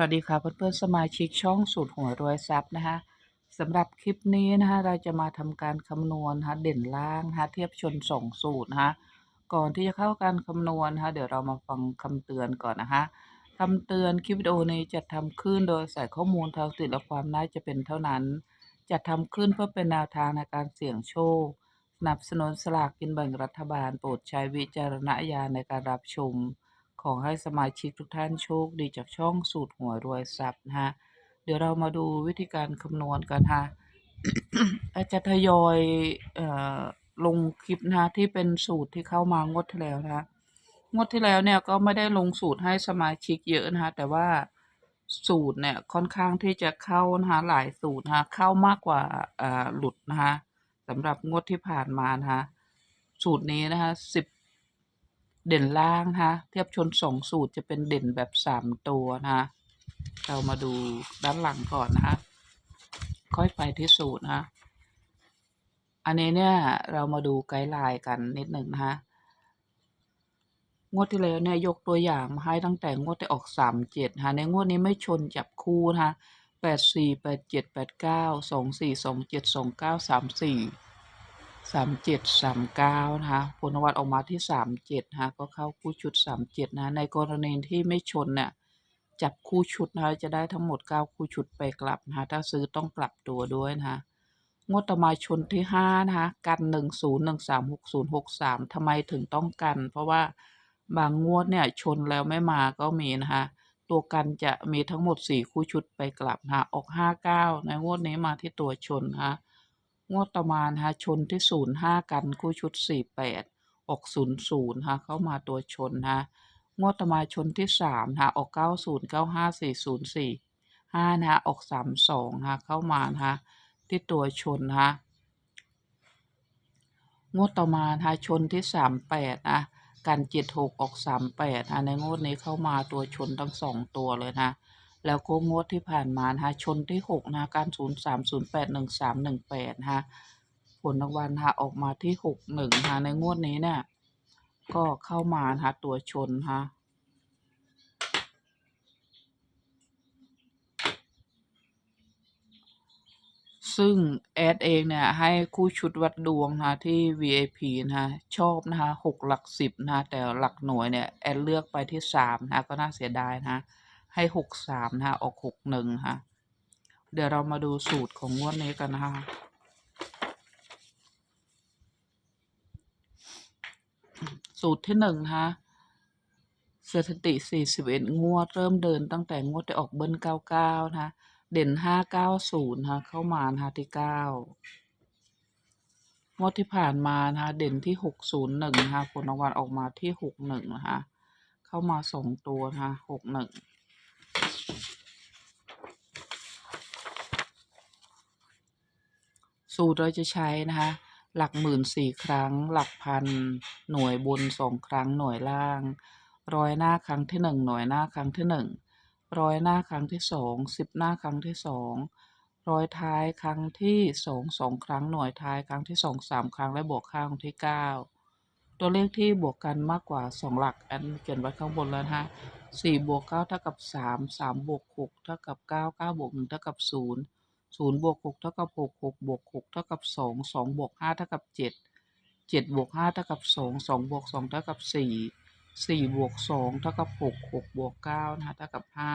วัสดีค่ะเพื่อนๆสมาชิกช่องสูตรหัวรวยทรัพย์นะคะสำหรับคลิปนี้นะคะเราจะมาทำการคำนวณนะคะเด่นล่างนะคะเทียบชนสองสูตรนะคะก่อนที่จะเข้าการคำนวณนะคะเดี๋ยวเรามาฟังคำเตือนก่อนนะคะคำเตือนคลิปวิดีโอนี้จะทำขึ้นโดยใส่ข้อมูลทางสิทธิและความน่าจะเป็นเท่านั้นจะทำขึ้นเพื่อเป็นแนวทางในการเสี่ยงโชคสนับสนุนสลากกินแบ่งรัฐบาลโปรดใช้วิจารณญาณในการรับชม ขอให้สมาชิกทุกท่านโชคดีจากช่องสูตรหัวรวยทรัพย์นะฮะ เดี๋ยวเรามาดูวิธีการคำนวณกันฮะอาจจะทยอยออลงคลิปนะที่เป็นสูตรที่เข้ามางวดที่แล้วนะงวดที่แล้วเนี่ยก็ไม่ได้ลงสูตรให้สมาชิกเยอะนะคะแต่ว่าสูตรเนี่ยค่อนข้างที่จะเข้านะคะหลายสูตรนะคะเข้ามากกว่าหลุดนะคะสำหรับงวดที่ผ่านมานะคะสูตรนี้นะคะสิบ เด่นล่างนะเทียบชนสองสูตรจะเป็นเด่นแบบสามตัวนะคะเรามาดูด้านหลังก่อนนะคะค่อยไปที่สูตรนะอันนี้เนี่ยเรามาดูไกด์ไลน์กันนิดหนึ่งนะคะงวดที่แล้วเนี่ยยกตัวอย่างมาให้ตั้งแต่งวดที่ออกสามเจ็ดฮะในงวดนี้ไม่ชนจับคู่นะแปดสี่แปดเจ็ดแปดเก้าสองสี่สองเจ็ดสองเก้าสามสี่ สามเจ็ดสามเก้านะคะผลวัตออกมาที่สามเจ็ดนะก็เข้าคู่ชุดสามเจ็ดนะในกรณีที่ไม่ชนเนี่ยจับคู่ชุดนะคะจะได้ทั้งหมดเก้าคู่ชุดไปกลับนะคะถ้าซื้อต้องกลับตัวด้วยนะคะงวดต่อมาชนที่ห้านะคะกันหนึ่งศูนย์หนึ่งสามหกศูนย์หกสามทำไมถึงต้องกัน เพราะว่าบางงวดเนี่ยชนแล้วไม่มาก็มีนะคะตัวกันจะมีทั้งหมดสี่คู่ชุดไปกลับนะคะออกห้าเก้าในงวดนี้มาที่ตัวชนนะคะ งวดต่อมานะคะชนที่ศูนย์ห้ากันคู่ชุดสี่แปดออกศูนย์ศูนย์นะเข้ามาตัวชนนะงวดต่อมาชนที่สามนะออกเก้าศูนย์เก้าห้าสี่ศูนย์สี่ห้านะออกสามสองนะเข้ามานะที่ตัวชนนะงวดต่อมานะชนที่สามแปดนะกันเจ็ดหกออกสามแปดนะในงวดนี้เข้ามาตัวชนทั้งสองตัวเลยนะ แล้วก็งวดที่ผ่านมานะคะชนที่หกนะการศูนย์สามศูนย์แปดหนึ่งสามหนึ่งแปดนะผลรางวัลนะออกมาที่หกหนึ่งนะในงวดนี้เนี่ยก็เข้ามานะคะตัวชนนะซึ่งแอดเองเนี่ยให้คู่ชุดวัดดวงนะที่ VIP นะคะชอบนะคะหกหลักสิบนะแต่หลักหน่วยเนี่ยแอดเลือกไปที่สามนะก็น่าเสียดายนะ ให้หกสามนะคะออกหกหนึ่งค่ะ เดี๋ยวเรามาดูสูตรของงวดนี้กันนะคะสูตรที่หนึ่งนะคะสถิติ 41 งวด เริ่มเดินตั้งแต่งวดที่ออกเบิ้ล 99 นะคะ เด่น 590 นะคะ เข้ามานะคะที่ 9 งวดที่ผ่านมานะคะ เด่นที่ 601 นะคะ ผลรางวัลออกมาที่ 61 นะคะ เข้ามา 2 ตัวนะคะ 61 สูตรเราจะใช้นะคะ หลักหมื่นสี่ครั้ง หลักพัน หน่วยบนสองครั้งหน่วยล่าง ร้อยหน้าครั้งที่หนึ่งหน่วยหน้าครั้งที่หนึ่งร้อยหน้าครั้งที่สองสิบหน้าครั้งที่สองร้อยท้ายครั้งที่สองสองครั้งหน่วยท้ายครั้งที่สองสามครั้งและบวกข้างที่เก้าตัวเลขที่บวกกันมากกว่าสองหลักอันเขียนไว้ข้างบนแล้วนะคะ สี่บวกเก้าเท่ากับสามสามบวกหกเท่ากับเก้าเก้าบวกหนึ่งเท่ากับศูนย์ศูนย์บวกหกเท่ากับหกหกบวกหกเท่ากับสองสองบวกห้าเท่ากับเจ็ดเจ็ดบวกห้าเท่ากับสองสองบวกสองเท่ากับสี่สี่บวกสองเท่ากับหกหกบวกเก้านะคะเท่ากับห้า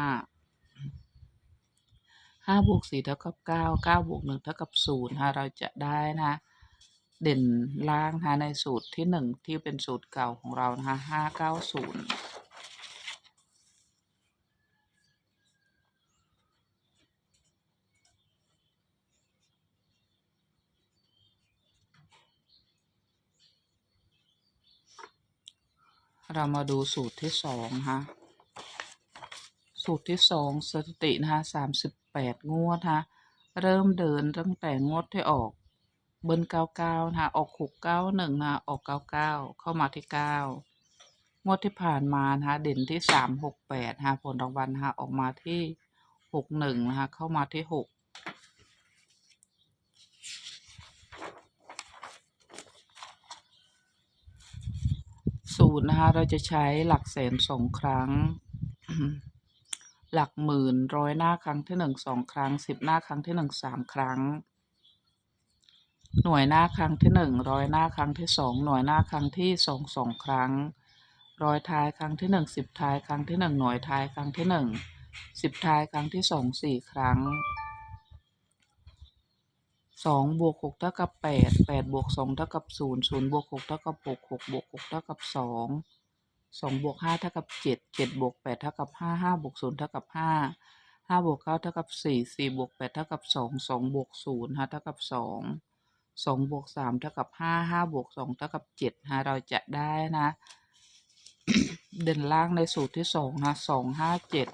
ห้าบวกสี่เท่ากับเก้าเก้าบวกหนึ่งเท่ากับศูนย์นะเราจะได้นะเด่นล่างนะคะในสูตรที่หนึ่งที่เป็นสูตรเก่าของเรานะคะห้าเก้าศูนย์ เรามาดูสูตรที่สองนะคะสูตรที่สองสถิตินะคะสามสิบแปดงวดนะคะเริ่มเดินตั้งแต่งวดที่ออก เบิ้ลเก้าเก้านะคะออกหกเก้าหนึ่งนะออกเก้าเก้าเข้ามาที่เก้างวดที่ผ่านมานะคะเด่นที่สามหกแปดนะคะผลรางวัลนะคะออกมาที่หกหนึ่งนะคะเข้ามาที่หก สู ตรนะคะ เราจะใช้หลักแสนสองครั้ง หลักหมื่นร้อยหน้าครั้งที่หนึ่งสองครั้งสิบหน้าครั้งที่หนึ่งสามครั้ง หน่วยหน้าครั้งที่หนึ่งร้อยหน้าครั้งที่สองหน่วยหน้าครั้งที่สองสองครั้ง ร้อยท้ายครั้งที่หนึ่งสิบท้ายครั้งที่หนึ่งหน่วยท้ายครั้งที่หนึ่งสิบท้ายครั้งที่สองสี่ครั้ง สองบวกหกเท่ากับแปดแปดบวกสองเท่ากับศูนย์ศูนย์บวกหกเท่ากับหกหกบวกหกเท่ากับสองสองบวกห้าเท่ากับเจ็ดเจ็ดบวกแปดเท่ากับห้าห้าบวกศูนย์เท่ากับห้าห้าบวกเก้าเท่ากับสี่สี่บวกแปดเท่ากับสองสองบวกศูนย์ห้าเท่ากับสองสองบวกสามเท่ากับห้าห้าบวกสองเท่ากับเจ็ดฮะเราจะได้นะ เด่นล่างในสูตรที่สองนะสองห้าเจ็ด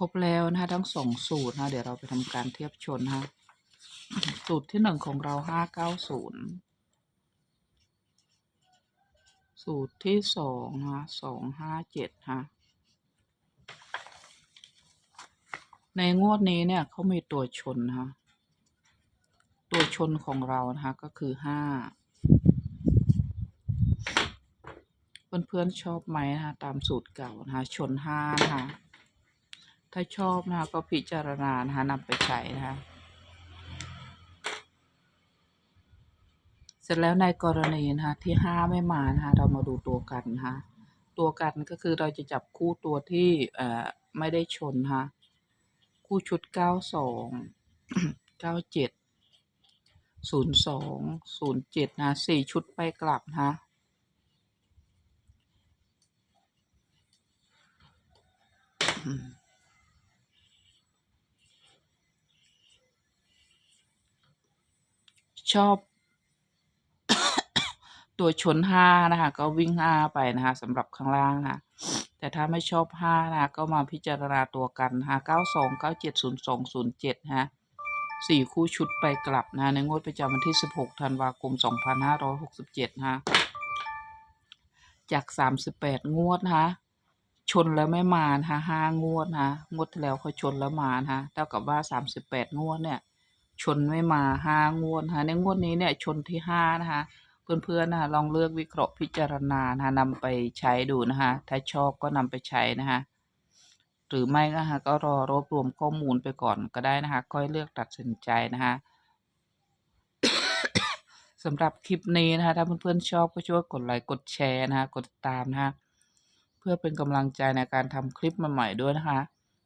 รบแล้วนะคะทั้งสองสูตรนะเดี๋ยวเราไปทำการเทียบชนนะสูตรที่หนึ่งของเราห้าเก้าศูนย์สูตรที่สองนะสองห้าเจ็ดฮะในงวดนี้เนี่ยเขามีตัวชนนะคะตัวชนของเรานะคะก็คือห้าเพื่อนๆชอบไหมนะคะตามสูตรเก่านะคะชนห้านะคะ ถ้าชอบนะคะก็พิจารณานะคะนำไปใช้นะคะเสร็จแล้วในกรณีนะคะที่ห้าไม่มานะคะเรามาดูตัวกันนะคะตัวกันก็คือเราจะจับคู่ตัวที่เอ่อไม่ได้ชนนะคะคู่ชุดเก้าสองเก้าเจ็ดศูนย์สองศูนย์เจ็ดนะสี่ชุดไปกลับนะคะอื ชอบ ตัวชนห้านะคะ ก็วิ่งห้าไปนะคะสำหรับข้างล่างนะคะแต่ถ้าไม่ชอบห้านะะก็มาพิจารณาตัวกันนะคะเก้าสองเก้าเจ็ดศูนย์สองศูนย์เจ็ดฮะสี่คู่ชุดไปกลับนะในงวดประจำวันที่สิบหกธันวาคมสองพันห้าร้อยหกสิบเจ็ดฮะจากสามสิบแปดงวดนะชนแล้วไม่มานะคะห้างวดนะงวดที่แล้วเขาชนแล้วมานะคะเท่ากับว่าสามสิบแปดงวดเนี่ย ชนไม่มาห้างวดนะคะในงวดนี้เนี่ยชนที่ห้านะคะเพื่อนๆนะคะลองเลือกวิเคราะห์พิจารณานะคะนำไปใช้ดูนะคะถ้าชอบก็นำไปใช้นะคะหรือไม่ก็นะคะก็รอรวบรวมข้อมูลไปก่อนก็ได้นะคะค่อยเลือกตัดสินใจนะคะสำหรับคลิปนี้นะคะถ้าเพื่อนๆชอบก็ช่วยกดไลค์กดแชร์นะคะกดติดตามนะคะเพื่อเป็นกำลังใจในการทำคลิปใหม่ๆด้วยนะคะ